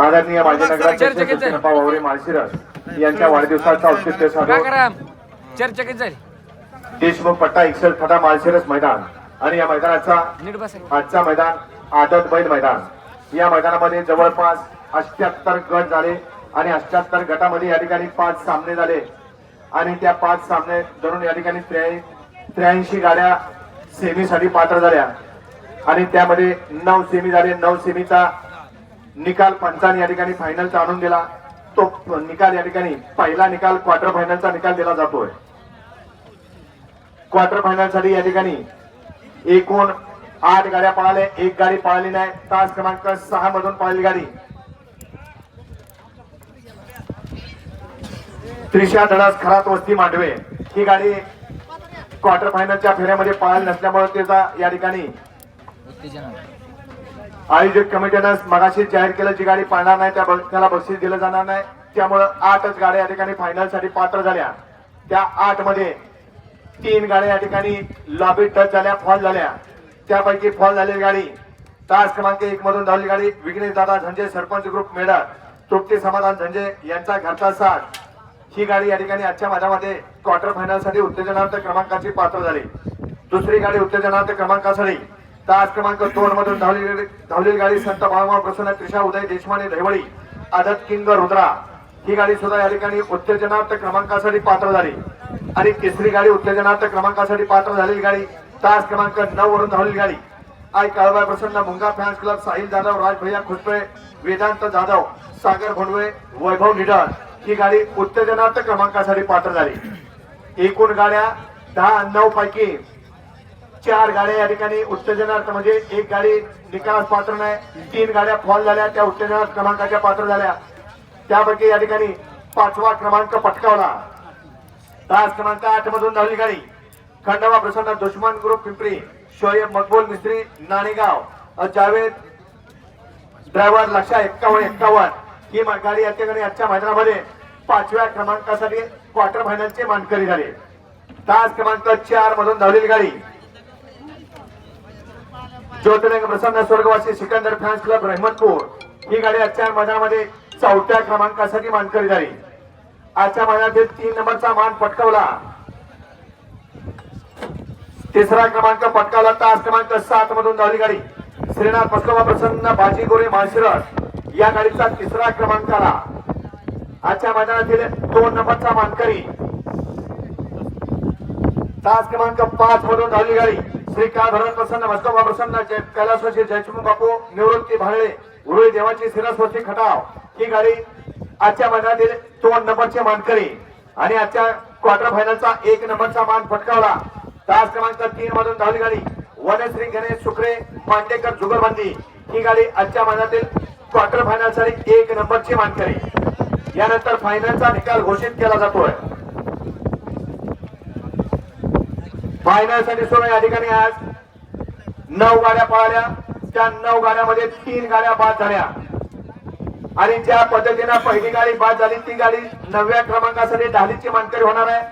आदरणीय माजी नगराध्यक्ष सचिन वावरे माळशिरस यांच्या वाढदिवसाचं औचित्य साधून काकाराम चर्चा किती झाली? देशमुख पट्टा एकसठ फटा माळशिरस मैदान. आणि या मैदानाचा आजचा मैदान आदत बैल मैदान. या मैदानामध्ये जवळपास अठ्याहत्तर गट झाले आणि अठ्याहत्तर गटामध्ये या ठिकाणी पाच सामने झाले. आणि त्या पाच सामने धरून या ठिकाणी त्र्याऐंशी गाड्या सेमीसाठी पात्र झाल्या. आणि त्यामध्ये नऊ सेमी झाले. नऊ सेमीचा निकाल पंचाने या ठिकाणी फायनलचा आणून दिला. तो निकाल या ठिकाणी पहिला निकाल क्वार्टर फायनलचा निकाल दिला जातोय. क्वार्टर फायनलसाठी या ठिकाणी एकूण आठ गाड्या पळाल्या. एक गाडी पळाली नाही. तास क्रमांक सहा मधून पळाली गाडी. त्रिशा धडास खरात वस्ती मांडवे. ही गाडी क्वार्टर फायनलच्या फेऱ्यामध्ये पळाली नसल्यामुळे त्याचा या ठिकाणी आयोजक कमिटीनं मगाशी जाहीर केलं जी गाडी पाळणार नाही त्या त्याला बक्षीस दिलं जाणार नाही. त्यामुळं आठच गाड्या या ठिकाणी फायनलसाठी पात्र झाल्या. त्या आठमध्ये तीन गाड्या या ठिकाणी लॉबी टच झाल्या फॉल झाल्या. त्यापैकी फॉल झालेली गाडी तास क्रमांक एक मधून धावली गाडी विघ्नेश दादा झंजे सरपंच ग्रुप मेडा तृप्ती समाधान झंजे यांचा घरचा साथ. ही गाडी या ठिकाणी आजच्या माझ्यामध्ये क्वार्टर फायनलसाठी उत्तेजनार्थ क्रमांकाची पात्र झाली. दुसरी गाडी उत्तेजनार्थ क्रमांकासाठी तास क्रमांक दोन मधून धावलेली धावलेली गाडी संत बाळमाव प्रसन्न त्रिशा उदय देशमाने दहिवळी आदत किंग रुद्रा. ही गाडी सुद्धा या ठिकाणी उत्तेजनार्थ क्रमांकासाठी पात्र झाली. आणि तिसरी गाडी उत्तेजनार्थ क्रमांकासाठी पात्र झालेली गाडी तास क्रमांक नऊ वरून धावलेली गाडी. आय काळबाई प्रसन्न मुंगा फॅन्स क्लब साहिल जाधव राज भैया खुसपे वेदांत जाधव सागर भोंडवे वैभव निडळ ही गाडी उत्तेजनार्थ क्रमांकासाठी पात्र झाली. एकूण गाड्या दहा नऊ पैकी चार गाड्या या ठिकाणी उत्तेजनार्थ म्हणजे एक गाडी निकालास पात्र नाही तीन गाड्या फॉल झाल्या त्या उत्तेजनार्थ क्रमांकाच्या पात्र झाल्या. त्यापैकी या ठिकाणी पाचवा क्रमांक पटकावला. तास क्रमांक आठ मधून धावली गाडी. खंडवा प्रसन्न दुश्मन ग्रुप पिंपरी शोएब मकबूल मिस्त्री नाणेगाव अ, जावेद ड्रायव्हर लक्षा एक्कावन्न एक्कावन्न. ही मा- गाडी या ठिकाणी आजच्या मैदानामध्ये पाचव्या क्रमांकासाठी क्वार्टर फायनलचे मानकरी झाले. तास क्रमांक चार मधून धावलेली गाडी. ज्योतिर्लिंग प्रसन्न स्वर्गवासी सिकंदर फॅन्स क्लब रहमतपूर. ही गाडी आजच्या मैदानामध्ये चौथ्या क्रमांकासाठी मानकरी झाली. आजच्या मैदानातील तीन नंबरचा मान पटकावला. तिसरा क्रमांक पटकावला. तास क्रमांक सात मधून धावली गाडी. श्रीनाथ पस्कवा प्रसन्न बाजी गोरे माळशिरस. या गाडीचा तिसरा क्रमांक आला. आजच्या मैदानातील दोन नंबरचा मानकरी. तास क्रमांक पाच मधून धावली गाडी. श्री धरण प्रसन्न मस्कोबा प्रसन्न जय कैलासवासी जयचमू बापू निवृत्ती भाळे उरुळी देवाची सिरस्वती खटाव. ही गाडी आजच्या मैदानातील दोन नंबरचे मानकरी आणि आजच्या क्वार्टर फायनलचा एक नंबरचा मान फटकावला तास क्रमांक तीन मधून धावली गाडी. वनश्री गणेश सुकरे मांडेकर जुगलबंदी. ही गाडी आजच्या मैदानातील क्वार्टर फायनलसाठी एक नंबरची मानकरी. यानंतर फायनलचा निकाल घोषित केला जातोय. फायनलसाठी या ठिकाणी आज. नऊ गाड्या पळाल्या त्या नऊ गाड्यामध्ये तीन गाड्या बाद झाल्या. आणि ज्या पद्धतीनं पहिली गाडी बाद झाली ती गाडी नवव्या क्रमांकासाठी ढालीची मानकरी होणार आहे.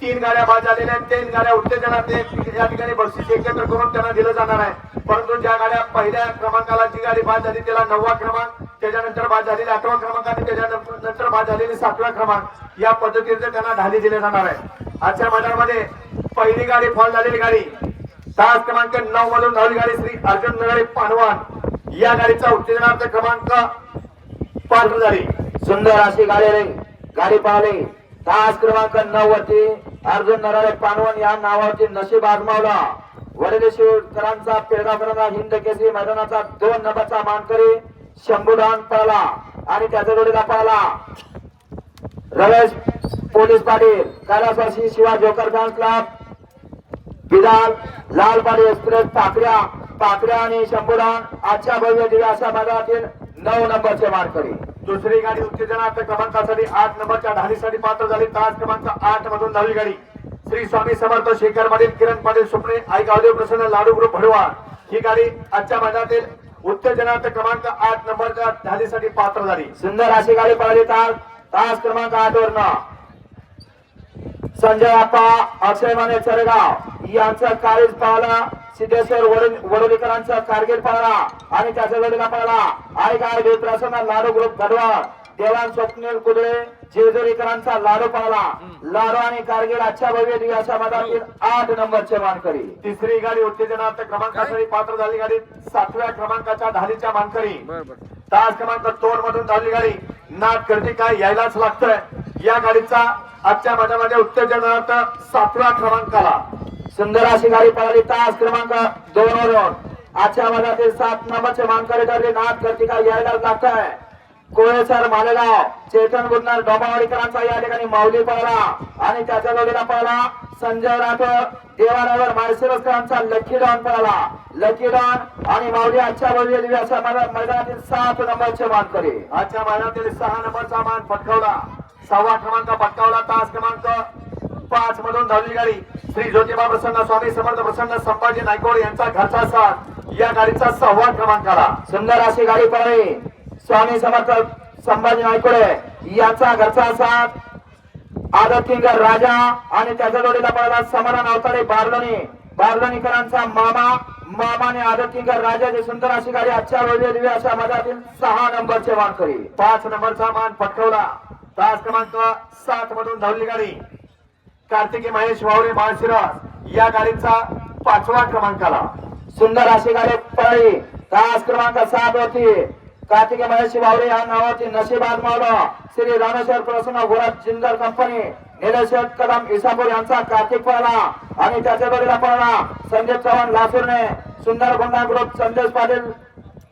तीन गाड्या बाद झालेल्या आहेत. तीन गाड्या उत्तेजनात या ठिकाणी बक्षीस एकत्र करून त्यांना दिलं जाणार आहे. परंतु ज्या गाड्या पहिल्या क्रमांकाला जी गाडी बाद झाली त्याला नववा क्रमांक त्याच्यानंतर बाद झालेली आठवा क्रमांक आणि त्याच्यानंतर बाद झालेली सातवा क्रमांक या पद्धतीने त्यांना ढाली दिले जाणार आहे. आजच्या मैदानामध्ये पहिली गाडी फॉल झालेली गाडी. तास क्रमांक नऊ मधून धावली गाडी श्री अर्जुन नगरे पानवान. या गाडीचा उत्तेजनार्थ क्रमांक पात्र झाली. सुंदर अशी गाडी रे गाडी पाहिली. तास क्रमांक नऊ वरती अर्जुन नराळे पानवन या नावावरती नशीब आजमावला. वडदेश्वरांचा पेडगावकरांचा हिंद केसरी मैदानाचा दोन नंबरचा मानकरी शंभूदान पळाला आणि त्याचा जोडीला पळाला रमेश पोलीस पाटील कैलासवासी शिवा जोकर डान्स क्लब. विधान लालबाडी एक्सप्रेस पाकड्या पाकड्या आणि शंभूदान आजच्या भव्य दिव्या अशा भागातील नऊ नंबरचे मानकरी. दुसरी गाडी उत्तेजनार्थ क्रमांकासाठी आठ नंबरच्या ढालीसाठी पात्र झाली. तास क्रमांक आठ मधून धावली गाडी. श्री स्वामी समर्थ शेखर पाटील किरण पाटील सुपणे आई गावदेव प्रसन्न लाडू ग्रुप भडवा ही गाडी आजच्या मैदानातील उत्तेजनार्थ क्रमांक आठ नंबरच्या ढालीसाठी पात्र झाली. सुंदर अशी गाडी पळाली तास. तास क्रमांक आठ वरनं संजय अप्पा अक्षय माने चरगाव यांचा काळीज पाहला. सिद्धेश्वर वडोली- वडोलीकरांचा कारगिल पळाला आणि त्याच्या वेळेला पळाला आई गाड प्रसन्न लाडू ग्रुप गडवाड देवान स्वप्नील कुदळे जेजुरीकरांचा लाडू पळाला लाडू आणि कारगिल आजच्या भव्य दिवसा मधातील आठ नंबरचे मानकरी. तिसरी गाडी उत्तेजनार्थ क्रमांकासाठी पात्र झाली गाडी. सातव्या क्रमांकाच्या धालीच्या मानकरी. तास क्रमांक दोन मधून धावली गाडी. नाथ करते काय यायलाच लागतंय. या गाडीचा आजच्या माझ्यामध्ये उत्तेजनार्थ सातव्या क्रमांकाला. सुंदर अशी गाडी पळाली तास क्रमांक दोन वरून. आजच्या मधातील सात नंबरचे मानकरी ठरले. नाथ कर्तिका यायला लागत आहे कोळेसर मालेगाव चेतन गुन्हार डोबावाडीकरांचा या ठिकाणी माऊली पळाला आणि त्याच्या जोडीला पळाला संजय राठोड देवारावर माळशिरसकरांचा लकी डॉन पळाला लकी डॉन आणि माऊली आजच्या भव्य दिव्याच्या मैदानातील सात नंबरचे मानकरी. आजच्या मैदानातील सहा नंबरचा मान पटकवला. सहावा क्रमांक पटकावला. तास क्रमांक पाच मधून धावली गाडी. श्री ज्योतिबा प्रसन्न स्वामी समर्थ प्रसन्न संभाजी नायकोड यांचा घरचा साथ या गाडीचा सहावा क्रमांकाला. सुंदर अशी गाडी पळाली. स्वामी समर्थ संभाजी नायकोडे याचा घरचा साथ. आदतिंगर राजा आणि त्याच्या जोडीला पळाला समाधान अवतारे बारलोणी बारलोणीकरांचा मामा मामाने आदतिंगर राजाची सुंदर अशी गाडी आजच्या वेळी दिली. अशा मधातील सहा नंबरचे मान करी पाच नंबरचा मान पटकवला. तास क्रमांक सात मधून धावली गाडी. कार्तिकी महेश वावरे माळशिरस या गाडीचा पाचवा क्रमांक आला सुंदर अशी गाडी पळली. तास क्रमांक सात होती कार्तिकी महेश वावरे या नावाची नशीब आजमावलं. श्री रामेश्वर प्रसन्न घोरात जिंदल कंपनी. निलेश कदम इसापूर यांचा कार्तिक पळला. आणि त्याच्या जोडीला पळला संजय चव्हाण लासूरने. सुंदर गुंडा ग्रुप संदेश पाटील.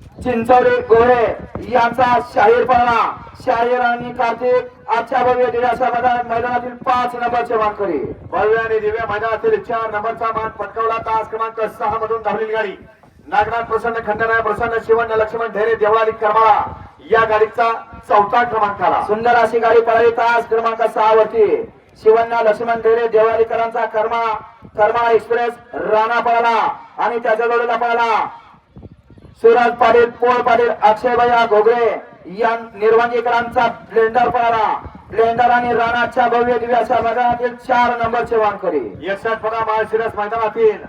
चिंचवडे गोरे यांचा शाहीर पळाला शाहीर आणि कार्तिक आजच्या भव्य मैदान- मैदानातील पाच नंबरचे मानकरी भव्य आणि दिव्य मैदानातील चार नंबरचा मान पटकावला. तास क्रमांक सहा मधून धावलेली गाडी. नागनाथ प्रसन्न खंडराय प्रसन्न शिवण्य लक्ष्मण ढेरे देवळाली करमाळा या गाडीचा चौथा क्रमांकाला. सुंदर अशी गाडी पळाली तास क्रमांक सहा वरती. शिवण्या लक्ष्मण ढेरे देवालीकरांचा कर्मा कर्मा एक्सप्रेस राणा पळाला आणि त्याच्या जोडीला पळाला. सुरज पाटील पोळ पाटील अक्षय भैया घोगरे या निर्वांगीकरांचा ब्लेंडर पळाला. ब्लेंडर आणि राणाच्या भव्य दिव्याच्या मैदानातील चार नंबरचे वानकरी एकसठ फळा माळशिरस मैदानातील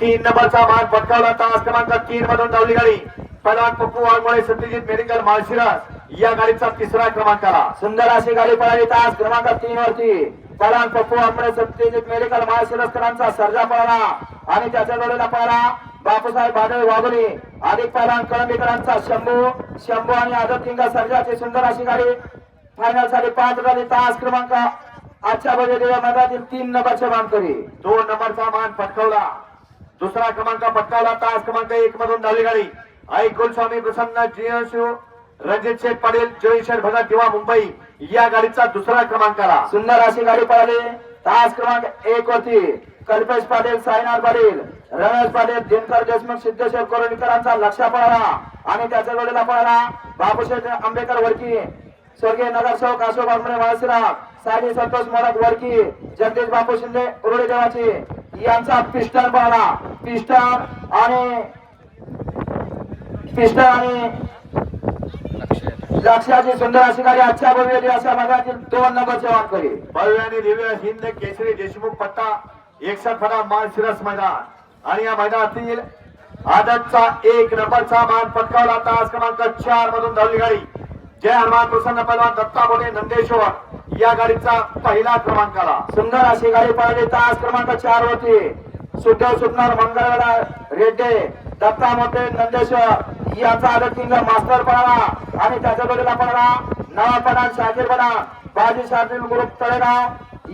तीन नंबरचा मान पटकावला. तास क्रमांक तीन मधून धावली गाडी. पलाट पप्पू वाघमोळे सत्यजित मेडिकल माळशिरस या गाडीचा तिसरा क्रमांकाला सुंदर अशी गाडी पळाली तास क्रमांक तीन वरती पलान पप्पू आंबळे सत्यजित मेडिकल महाशिरस्करांचा सर्जा पळाला. आणि त्याच्या जोडीला पळाला बापूसाहेब बादळ वाघोली अधिक पलान कळंबीकरांचा शंभू शंभू आणि आदत किंगा सर्जाची सुंदर अशी गाडी. फायनलसाठी पाच झाली तास क्रमांक आजच्या बजे देवा तीन नंबरचे मानकरी. दोन नंबरचा मान पटकावला. दुसरा क्रमांक पटकावला. तास क्रमांक एक मधून धावली गाडी. आई कुलस्वामी प्रसन्न जियशिव रणजित शेठ पाटील जयशेठ भगत दिवा मुंबई. या गाडीचा दुसरा क्रमांक आला सुंदर अशी गाडी पळाली. तास क्रमांक एक होती कल्पेश पाटील साईनाथ पाटील रमेश पाटील दिनकर देशमुख सिद्धेश्वर कोरणकरांचा लक्ष पळाला आणि त्याच्या जोडीला पळाला बापूशेठ आंबेकर वडकी स्वर्गीय नगरसेवक अशोक आंबरे माळशिरा सायली संतोष मोडक वडकी जगदीश बापू शिंदे उरुळी देवाची. यांचा पिस्टन पळाला. पिस्टन आणि पिस्टन आणि लक्षाची सुंदर अशी गाडी आजच्या भव्य दिवसा भागातील दोन नंबरचे वानकरी भव्य आणि दिव्य हिंद केसरी देशमुख पट्टा एकसठ फडा मानसिरस मैदान. आणि या मैदानातील आदतचा एक नंबरचा मान पटकावला तास क्रमांक चार मधून धावली गाडी. जय हनुमान प्रसन्न पैलवान दत्ता मोठे नंदेश्वर. या गाडीचा पहिला क्रमांकाला. सुंदर अशी गाडी पळाली तास क्रमांक चार होती सुद्धव सुटणार मंगळवेडा रेड्डे दत्ता मोठे नंदेश्वर. याचा आदत किंग मास्टर पळाला आणि त्याच्या जोडीला पळाला नवा पठाण शाकीर पठाण बाजी शाकीर ग्रुप तळेगाव.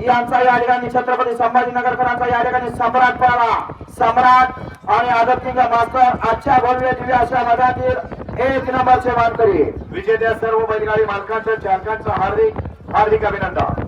यांचा या ठिकाणी छत्रपती संभाजीनगरकरांचा या ठिकाणी सम्राट पळाला. सम्राट आणि आदत किंग मास्टर आजच्या भव्य दिव्य अशा मधातील एक नंबरचे मानकरी. विजेत्या सर्व बैलगाडी मालकांचं चालकांचं हार्दिक हार्दिक अभिनंदन.